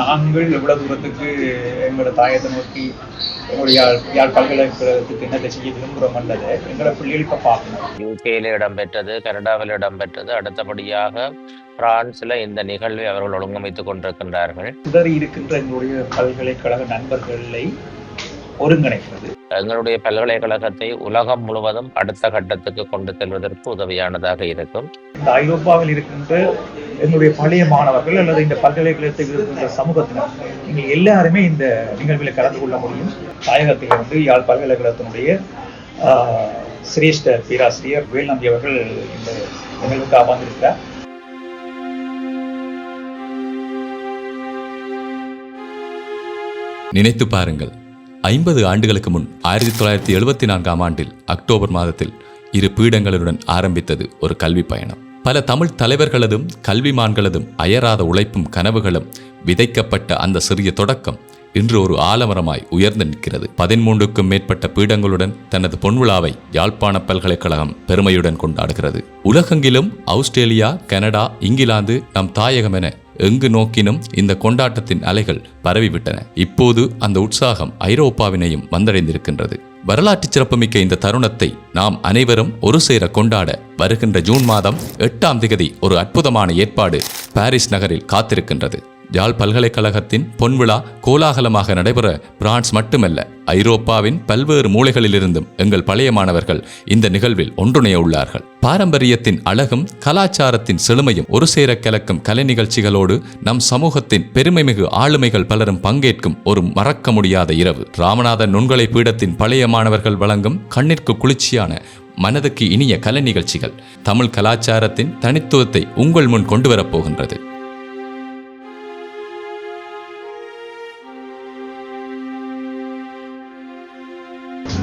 நாங்கள் எவ்வளவு தூரத்துக்கு எங்களோட தாயத்தை நோக்கி எங்களுடைய யாழ் பல்கலைக்கழகத்துக்கு என்னத்தை செய்ய விரும்புகிறோம் அல்லது எங்களோட பிள்ளைகள் இப்போ பார்க்கணும். யூகேல இடம்பெற்றது கனடாவில் இடம்பெற்றது அடுத்தபடியாக பிரான்ஸ்ல இந்த நிகழ்வை அவர்கள் ஒழுங்கமைத்துக் கொண்டிருக்கின்றார்கள். சிதறி இருக்கின்ற எங்களுடைய பல்கலைக்கழக நண்பர்களை ஒருங்கிணைக்கிறது எங்களுடைய பல்கலைக்கழகத்தை உலகம் முழுவதும் அடுத்த கட்டத்துக்கு கொண்டு செல்வதற்கு உதவியானதாக இருக்கும். ஐரோப்பாவில் இருக்கின்ற எங்களுடைய பழைய மாணவர்கள் அல்லது இந்த பல்கலைக்கழகத்தில் இருக்கின்ற சமூகத்தினர் நீங்கள் எல்லாருமே இந்த நிகழ்வில் கலந்து கொள்ள முடியும். தாயகத்தில் வந்து யாழ் பல்கலைக்கழகத்தினுடைய ஆஹ், சிரேஷ்ட பேராசிரியர் வேல்நம்பி அவர்கள் இந்த நிகழ்வுக்கு அமர்ந்திருக்கிறார். நினைத்து பாருங்கள் ஐம்பது ஆண்டுகளுக்கு முன் ஆயிரத்தி தொள்ளாயிரத்தி எழுபத்தி நான்காம் ஆண்டில் அக்டோபர் மாதத்தில் இரு பீடங்களுடன் ஆரம்பித்தது ஒரு கல்வி பயணம். பல தமிழ் தலைவர்களதும் கல்விமான்களதும் அயராத உழைப்பும் கனவுகளும் விதைக்கப்பட்ட அந்த சிறிய தொடக்கம் இன்று ஒரு ஆலமரமாய் உயர்ந்து நிற்கிறது. பதிமூன்றுக்கும் மேற்பட்ட பீடங்களுடன் தனது பொன்விழாவை யாழ்ப்பாண பல்கலைக்கழகம் பெருமையுடன் கொண்டாடுகிறது. உலகெங்கிலும் ஆஸ்திரேலியா கனடா இங்கிலாந்து நம் தாயகம் என எங்கு நோக்கினும் இந்த கொண்டாட்டத்தின் அலைகள் பரவிவிட்டன. இப்போது அந்த உற்சாகம் ஐரோப்பாவினையும் வந்தடைந்திருக்கின்றது. வரலாற்று சிறப்புமிக்க இந்த தருணத்தை நாம் அனைவரும் ஒரு சேர கொண்டாட வருகின்ற ஜூன் மாதம் எட்டாம் திகதி ஒரு அற்புதமான ஏற்பாடு பாரிஸ் நகரில் காத்திருக்கின்றது. யாழ் பல்கலைக்கழகத்தின் பொன்விழா கோலாகலமாக நடைபெற பிரான்ஸ் மட்டுமல்ல ஐரோப்பாவின் பல்வேறு மூலைகளிலிருந்தும் எங்கள் பழைய மாணவர்கள் இந்த நிகழ்வில் ஒன்றுணைய உள்ளார்கள். பாரம்பரியத்தின் அழகும் கலாச்சாரத்தின் செழுமையும் ஒரு சேர கலக்கும் கலை நிகழ்ச்சிகளோடு நம் சமூகத்தின் பெருமைமிகு ஆளுமைகள் பலரும் பங்கேற்கும் ஒரு மறக்க முடியாத இரவு. ராமநாத நுண்கலை பீடத்தின் பழைய மாணவர்கள் வழங்கும் கண்ணிற்கு குளிர்ச்சியான மனதுக்கு இனிய கலை நிகழ்ச்சிகள் தமிழ் கலாச்சாரத்தின் தனித்துவத்தை உங்கள் முன் கொண்டு வரப்போகின்றது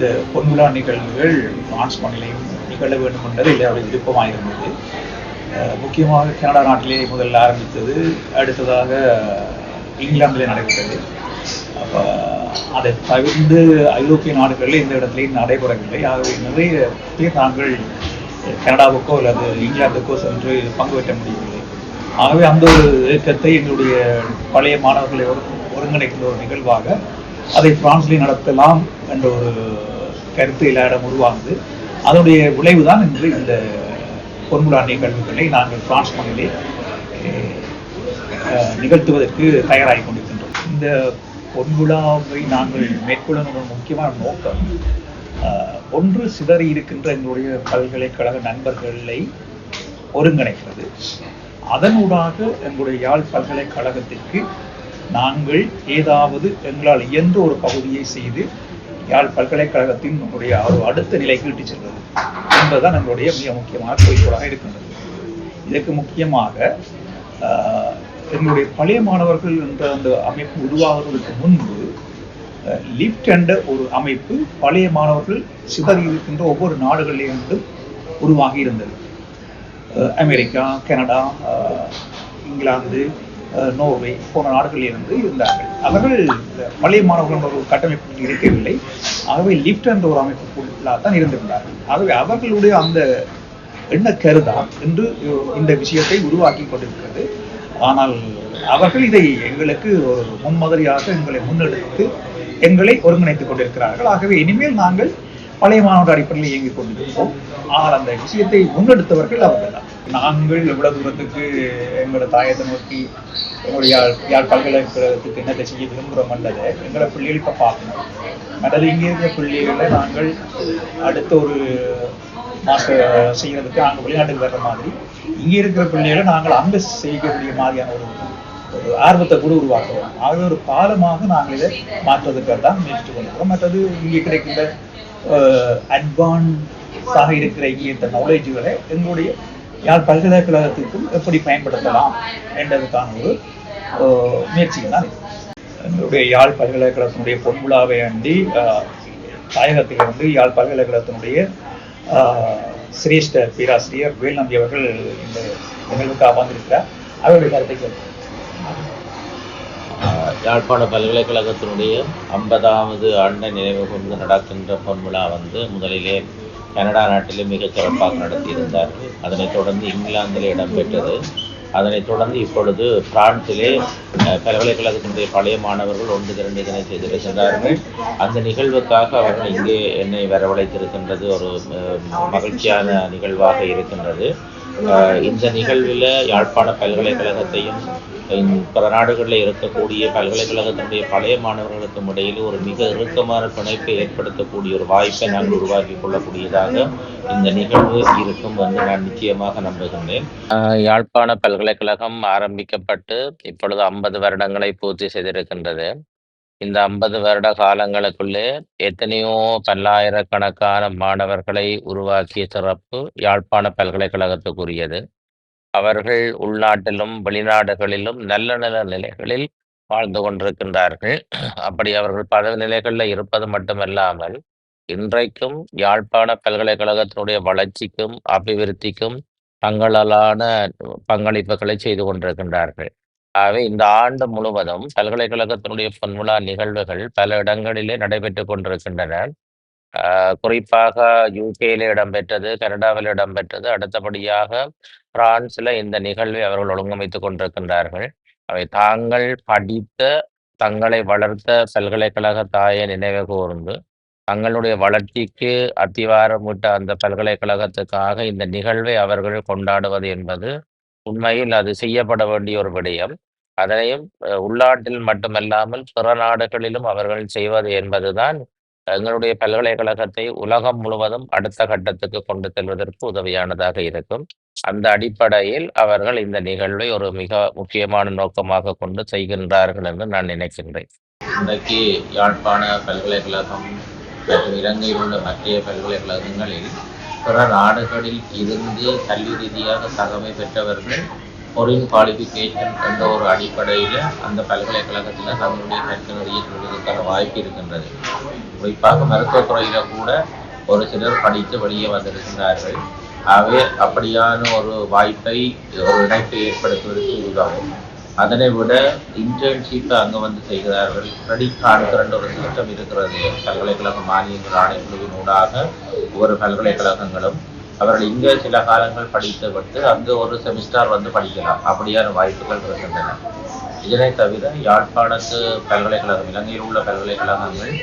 இந்த பொன்விழா நிகழ்வுகள் பிரான்ஸ் மண்ணிலையும் நிகழ வேண்டும் என்பது எல்லாருடைய விருப்பமாக இருந்தது முக்கியமாக கனடா நாட்டிலே முதல்ல ஆரம்பித்தது அடுத்ததாக இங்கிலாந்திலே நடைபெற்றது. அப்போ அதை தவிர்த்து ஐரோப்பிய நாடுகளில் இந்த இடத்துலையும் நடைபெறவில்லை. ஆகவே நிறைய பேர் நாங்கள் கனடாவுக்கோ அல்லது இங்கிலாந்துக்கோ சென்று பங்கு பெற்ற முடியவில்லை. ஆகவே அந்த ஒரு இயக்கத்தை எங்களுடைய பழைய மாணவர்களை ஒரு ஒருங்கிணைக்கின்ற ஒரு நிகழ்வாக அதை பிரான்ஸ்லேயும் நடத்தலாம் என்ற ஒரு கருத்து எல்லாரிடம் உருவாகுது அதனுடைய விளைவுதான் இன்று இந்த பொன்முடாண்டிய கல்விகளை நாங்கள் பிரான்ஸ் மண்ணிலே நிகழ்த்துவதற்கு தயாராகி கொண்டிருக்கின்றோம். இந்த பொன்விழாவை நாங்கள் மேற்கொள்ள முக்கியமான நோக்கம் அஹ், ஒன்று சிதறி இருக்கின்ற எங்களுடைய பல்கலைக்கழக நண்பர்களை ஒருங்கிணைக்கிறது அதனூடாக எங்களுடைய யாழ் பல்கலைக்கழகத்திற்கு நாங்கள் ஏதாவது எங்களால் இயன்ற ஒரு பகுதியை செய்து யாழ் பல்கலைக்கழகத்தின் நம்முடைய ஒரு அடுத்த நிலைக்கு இட்டுச் செல்வது என்பதுதான் நம்மளுடைய மிக முக்கியமான குறிக்கோளாக இருக்கின்றது. இதற்கு முக்கியமாக எங்களுடைய பழைய மாணவர்கள் என்ற அந்த அமைப்பு உருவாகுவதற்கு முன்பு லிஃப்ட் என்ற ஒரு அமைப்பு பழைய மாணவர்கள் சிதறி இருக்கின்ற ஒவ்வொரு நாடுகளிலிருந்தும் உருவாகி இருந்தது. அஹ் அமெரிக்கா கனடா அஹ் இங்கிலாந்து நோர்வே போன்ற நாடுகளில் இருந்து இருந்தார்கள். அவர்கள் இந்த பழைய மாணவர்கள் ஒரு கட்டமைப்பு இருக்கவில்லை. ஆகவே லிப்ட் என்ற ஒரு அமைப்புக்குள்ளாக தான் இருந்திருந்தார்கள். ஆகவே அவர்களுடைய அந்த எண்ண கருதான் என்று இந்த விஷயத்தை உருவாக்கி கொண்டிருக்கிறது. ஆனால் அவர்கள் இதை எங்களுக்கு ஒரு முன்மாதிரியாக எங்களை முன்னெடுத்து எங்களை ஒருங்கிணைத்துக் கொண்டிருக்கிறார்கள். ஆகவே இனிமேல் நாங்கள் பழைய மாணவர் அடிப்படையில் இயங்கிக் கொண்டிருப்போம் ஆனால் அந்த விஷயத்தை முன்னெடுத்தவர்கள் அவர்கள் தான் நாங்கள் இவ்வளவு தூரத்துக்கு எங்களோட தாயத்தை நோக்கி எங்களுடைய யாழ் பல்கலைக்கழகத்துக்கு என்னத்தை செய்ய விரும்புகிறோம் அல்லது எங்களோட பிள்ளைகள் இப்போ பார்க்கணும். மற்றது இங்கே இருக்கிற பிள்ளைகளை நாங்கள் அடுத்த ஒரு மாஸ்டர் செய்யறதுக்கு அங்கே வெளிநாட்டுக்கு வர்ற மாதிரி. இங்கே இருக்கிற பிள்ளைகளை நாங்கள் அங்கே செய்யக்கூடிய மாதிரியான ஒரு ஒரு ஆர்வத்தை கூட உருவாக்குவோம் ஆகவே ஒரு பாலமாக நாங்கள் இதை மாற்றுவதற்காக தான் முயற்சி கொண்டிருக்கிறோம் மற்றது இங்கே கிடைக்கின்ற அட்வான்ஸாக இருக்கிற இந்த நாலேஜுகளை எங்களுடைய யாழ் பல்கலைக்கழகத்திற்கும் எப்படி பயன்படுத்தலாம் என்றதுக்கான ஒரு முயற்சிகள் தான் எங்களுடைய யாழ் பல்கலைக்கழகத்தினுடைய பொன்விழாவை அண்டி அஹ், தாயகத்தில் வந்து யாழ் பல்கலைக்கழகத்தினுடைய சிரேஷ்ட பேராசிரியர் வேல்நம்பி அவர்கள் இந்த நிகழ்வுக்கு அமர்ந்திருக்கிறார் அவருடைய கருத்தை கேட்போம். யாழ்ப்பாண பல்கலைக்கழகத்தினுடைய ஐம்பதாவது ஆண்டை நினைவு கொண்டு நடக்கின்ற பொன்விழா வந்து முதலிலே கனடா நாட்டிலே மிகச் சிறப்பாக நடத்தியிருந்தார்கள் அதனைத் தொடர்ந்து இங்கிலாந்தில் இடம்பெற்றது. அதனைத் தொடர்ந்து இப்பொழுது பிரான்சிலே பல்கலைக்கழகத்தினுடைய பழைய மாணவர்கள் ஒன்று திரண்டு இதனை செய்திருக்கின்றார்கள் அந்த நிகழ்வுக்காக அவர்கள் இங்கே என்னை வரவழைத்திருக்கின்றது. ஒரு மகிழ்ச்சியான நிகழ்வாக இருக்கின்றது. அஹ், இந்த நிகழ்வில் யாழ்ப்பாண பல்கலைக்கழகத்தையும் பிற நாடுகளில் இருக்கக்கூடிய பல்கலைக்கழகத்தினுடைய பழைய மாணவர்களுக்கும் இடையில் ஒரு மிக இறுக்கமான பிணைப்பை ஏற்படுத்தக்கூடிய ஒரு வாய்ப்பை நாங்கள் உருவாக்கி கொள்ளக்கூடியதாக இந்த நிகழ்வு இருக்கும் என்று நான் நிச்சயமாக நம்புகின்றேன். யாழ்ப்பாண பல்கலைக்கழகம் ஆரம்பிக்கப்பட்டு இப்பொழுது ஐம்பது வருடங்களை பூர்த்தி செய்திருக்கின்றது. இந்த ஐம்பது வருட காலங்களுக்குள்ளே எத்தனையோ பல்லாயிரக்கணக்கான மாணவர்களை உருவாக்கிய சிறப்பு யாழ்ப்பாண பல்கலைக்கழகத்துக்குரியது. அவர்கள் உள்நாட்டிலும் வெளிநாடுகளிலும் நல்ல நல்ல நிலைகளில் வாழ்ந்து கொண்டிருக்கின்றார்கள். அப்படி அவர்கள் பல நிலைகளில் இருப்பது மட்டுமல்லாமல் இன்றைக்கும் யாழ்ப்பாண பல்கலைக்கழகத்தினுடைய வளர்ச்சிக்கும் அபிவிருத்திக்கும் தங்களாலான பங்களிப்புகளை செய்து கொண்டிருக்கின்றார்கள். ஆகவே இந்த ஆண்டு முழுவதும் பல்கலைக்கழகத்தினுடைய பொன்விழா நிகழ்வுகள் பல இடங்களிலே நடைபெற்று கொண்டிருக்கின்றன. குறிப்பாக யூகேல இடம்பெற்றது கனடாவில் இடம்பெற்றது அடுத்தபடியாக பிரான்ஸ்ல இந்த நிகழ்வை அவர்கள் ஒழுங்கமைத்துக் கொண்டிருக்கின்றார்கள். அவை தாங்கள் படித்த தங்களை வளர்த்த பல்கலைக்கழக தாயை நினைவு கூர்ந்து தங்களுடைய வளர்ச்சிக்கு அத்திவாரமிட்ட அந்த பல்கலைக்கழகத்துக்காக இந்த நிகழ்வை அவர்கள் கொண்டாடுவது என்பது உண்மையில் அது செய்யப்பட வேண்டிய ஒரு விடயம். அதனையும் உள்நாட்டில் மட்டுமல்லாமல் பிற நாடுகளிலும் அவர்கள் செய்வது என்பதுதான் எங்களுடைய பல்கலைக்கழகத்தை உலகம் முழுவதும் அடுத்த கட்டத்துக்கு கொண்டு செல்வதற்கு உதவியானதாக இருக்கும். அந்த அடிப்படையில் அவர்கள் இந்த நிகழ்வை ஒரு மிக முக்கியமான நோக்கமாக கொண்டு செய்கின்றார்கள் என்று நான் நினைக்கின்றேன். இன்றைக்கு யாழ்ப்பாண பல்கலைக்கழகம் மற்றும் இலங்கையில் உள்ள மத்திய பல்கலைக்கழகங்களில் பிற நாடுகளில் இருந்து கல்வி ரீதியாக தகமை பெற்றவர்கள் ஃபொரின் குவாலிஃபிகேஷன் என்ற ஒரு அடிப்படையில் அந்த பல்கலைக்கழகத்தில் தங்களுடைய கற்கனறியை சொல்வதற்கான வாய்ப்பு இருக்கின்றது. குறிப்பாக மருத்துவத்துறையில் கூட ஒரு சிலர் படித்து வெளியே வந்திருக்கின்றார்கள். ஆகவே அப்படியான ஒரு வாய்ப்பை ஒரு இணைப்பை ஏற்படுத்துவதற்கு உதவும். அதனை விட இன்டர்ன்ஷிப் அங்கே வந்து செய்கிறார்கள். கிரெடிட் கார்டு ஒரு சிஸ்டம் இருக்கிறது. பல்கலைக்கழக மானியங்கள் ஆணைக்குழுவின் ஊடாக ஒவ்வொரு பல்கலைக்கழகங்களும் அவர்கள் இங்கே சில காலங்கள் படித்துவிட்டு அங்கு ஒரு செமிஸ்டர் வந்து படிக்கலாம். அப்படியான வாய்ப்புகள் இருக்கின்றன. இதனை தவிர யாழ்ப்பாணத்து பல்கலைக்கழகம் இலங்கையில் உள்ள பல்கலைக்கழகங்கள்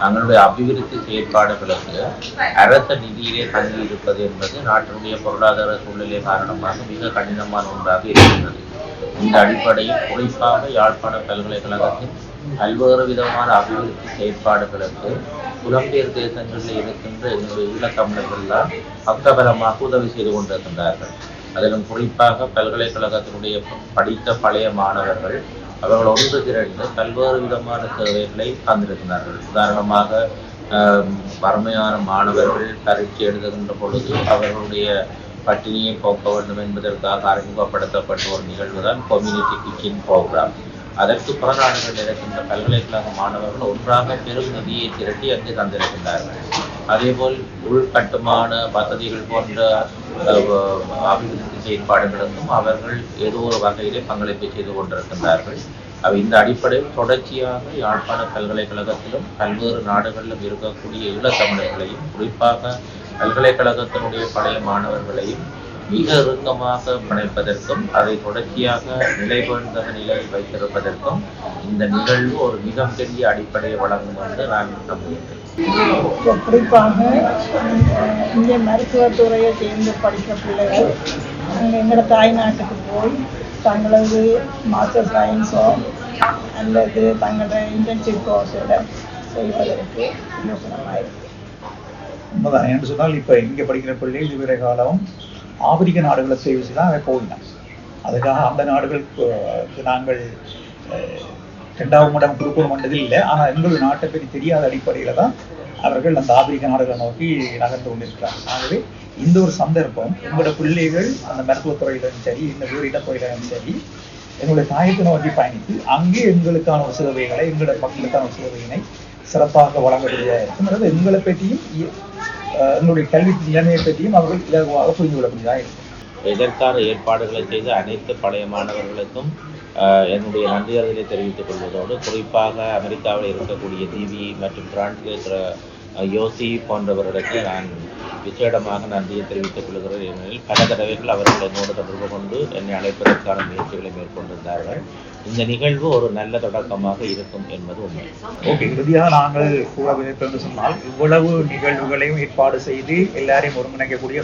தங்களுடைய அபிவிருத்தி செயற்பாடுகளுக்கு அரச நிதியிலே தங்கி இருப்பது என்பது நாட்டினுடைய பொருளாதார சூழ்நிலை காரணமாக மிக கடினமான ஒன்றாக இருக்கின்றது. இந்த அடிப்படையில் குறிப்பாக யாழ்ப்பாண பல்கலைக்கழகத்தின் பல்வேறு விதமான அபிவிருத்தி செயற்பாடுகளுக்கு புலம்பெயர் தேசங்களில் இருக்கின்ற எங்களுடைய ஈழத்தமிழர்கள் தான் பக்கபலமாக உதவி செய்து கொண்டிருக்கின்றார்கள். அதிலும் குறிப்பாக பல்கலைக்கழகத்தினுடைய படித்த பழைய மாணவர்கள் அவர்கள் ஒன்று திரண்டு பல்வேறு விதமான சேவைகளை தந்திருக்கிறார்கள். உதாரணமாக வறுமையான மாணவர்கள் பரீட்சை எழுதுகின்ற பொழுது அவர்களுடைய பட்டினியை போக்க வேண்டும் என்பதற்காக அறிமுகப்படுத்தப்பட்ட ஒரு நிகழ்வு தான் கம்யூனிட்டி கிச்சன் ப்ரோக்ராம் அதற்கு புறநாடுகள் இருக்கின்ற பல்கலைக்கழக மாணவர்கள் ஒன்றாக பெரும் நிதியை திரட்டி அங்கு தந்திருக்கின்றார்கள். அதேபோல் உள்கட்டுமான வசதிகள் போன்ற அபிவிருத்தி செயற்பாடுகளுக்கும் அவர்கள் ஏதோ ஒரு வகையிலே பங்களிப்பு செய்து கொண்டிருக்கின்றார்கள். அவை இந்த அடிப்படையில் தொடர்ச்சியாக யாழ்ப்பாண பல்கலைக்கழகத்திலும் பல்வேறு நாடுகளிலும் இருக்கக்கூடிய ஈழத்தமிழர்களையும் குறிப்பாக பல்கலைக்கழகத்தினுடைய பழைய மாணவர்களையும் மிக இறுக்கமாக பிணைப்பதற்கும் அதை தொடர்ச்சியாக நிலைபெறுந்த நிலையில் வைத்திருப்பதற்கும் இந்த நிகழ்வு ஒரு மிகப்பெரிய அடிப்படையை வழங்கும் என்று நான் நம்புகிறேன். குறிப்பாக இங்கே மருத்துவத்துறையை சேர்ந்து படிக்கிற பிள்ளைகள் அங்கே எங்களோட தாய்நாட்டுக்கு போய் தங்களது மாஸ்டர் சயின்ஸோ அல்லது தங்களோட இன்டர்ன்ஷிப் கோர்ஸோட செய்வதற்கு யோசனமாக இருக்கு உண்மைதான் என்று சொன்னால் இப்போ இங்கே படிக்கிற பிள்ளைகள் இதுவரை காலம் ஆப்பிரிக்க நாடுகளை சேவை தான் அவன் போயினான் அதுக்காக அந்த நாடுகளுக்கு நாங்கள் ரெண்டாவது இரண்டாவது இடம் கொடுக்கணும் என்றது இல்லை. ஆனால் எங்களுடைய நாட்டை பற்றி தெரியாத அடிப்படையில் தான் அவர்கள் அந்த ஆப்பிரிக்க நாடுகளை நோக்கி நகர்ந்து கொண்டிருக்கிறார் ஆகவே இந்த ஒரு சந்தர்ப்பம் எங்களோட பிள்ளைகள் அந்த மருத்துவத்துறையிலும் சரி இந்த வேறு இடத்துறையிலும் சரி எங்களுடைய தாயத்தை நோக்கி பயணித்து அங்கே எங்களுக்கான ஒரு சேவைகளை எங்களுடைய மக்களுக்கான ஒரு சேவையினை சிறப்பாக வழங்கக்கூடிய எங்களை பற்றியும் என்னுடைய கல்வி நிலைமையை பற்றியும் அவர்கள் இலகுவாக புரிந்து கொள்ளக்கூடியதாக இருக்கும். இதற்கான ஏற்பாடுகளை செய்த அனைத்து பழைய மாணவர்களுக்கும் என்னுடைய நன்றியறிதலை தெரிவித்துக் கொள்வதோடு குறிப்பாக அமெரிக்காவில் இருக்கக்கூடிய தீவி மற்றும் பிரான்சில் இருக்கிற யோசி போன்றவர்களுக்கு நான் விசேடமாக நன்றியை தெரிவித்துக் கொள்கிறேன் ஏனெனில் பல தடவைகள் அவர்கள் என்னோடு தொடர்பு கொண்டு என்னை அழைப்பதற்கான முயற்சிகளை மேற்கொண்டிருந்தார்கள். இந்த நிகழ்வு ஒரு நல்ல தொடக்கமாக இருக்கும் என்பது உண்மை. ஓகே இறுதியாக நாங்கள் கூற விருப்பம் சொன்னால் இவ்வளவு நிகழ்வுகளையும் ஏற்பாடு செய்து எல்லாரையும் ஒருங்கிணைக்கக்கூடிய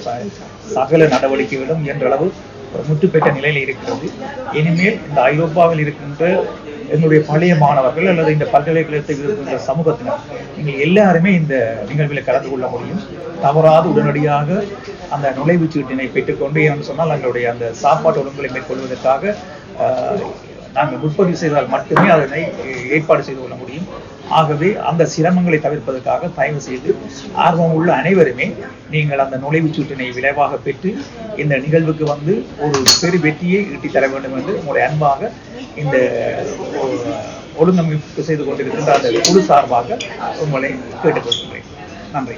சகல நடவடிக்கைகளும் இயன்ற அளவு ஒரு முற்றுப்பெற்ற நிலையில் இருக்கிறது இனிமேல் இந்த ஐரோப்பாவில் இருக்கின்ற என்னுடைய பழைய மாணவர்கள் அல்லது இந்த பல்கலைக்கழகத்தில் இருக்கிற சமூகத்தினர் நீங்கள் எல்லாருமே இந்த நிகழ்வில் கலந்து கொள்ள முடியும். தவறாது உடனடியாக அந்த நுழைவுச் சீட்டினை பெற்றுக்கொண்டு ஏன்னு சொன்னால் எங்களுடைய அந்த சாப்பாட்டு ஒழுங்குகளை மேற்கொள்வதற்காக நாங்கள் முற்பதிவு செய்தால் மட்டுமே அதனை ஏற்பாடு செய்து கொள்ள முடியும். ஆகவே அந்த சிரமங்களை தவிர்ப்பதற்காக தயவு செய்து ஆர்வம் உள்ள அனைவருமே நீங்கள் அந்த நுழைவுச் சீட்டினை விளைவாக பெற்று இந்த நிகழ்வுக்கு வந்து ஒரு பெரு வெற்றியை ஈட்டி தர வேண்டும் என்று உங்களுடைய அன்பாக இந்த ஒழுங்கமைப்பு செய்து கொண்டிருக்கின்ற அந்த குழு சார்பாக உங்களை கேட்டுக்கொள்கிறேன். நன்றி.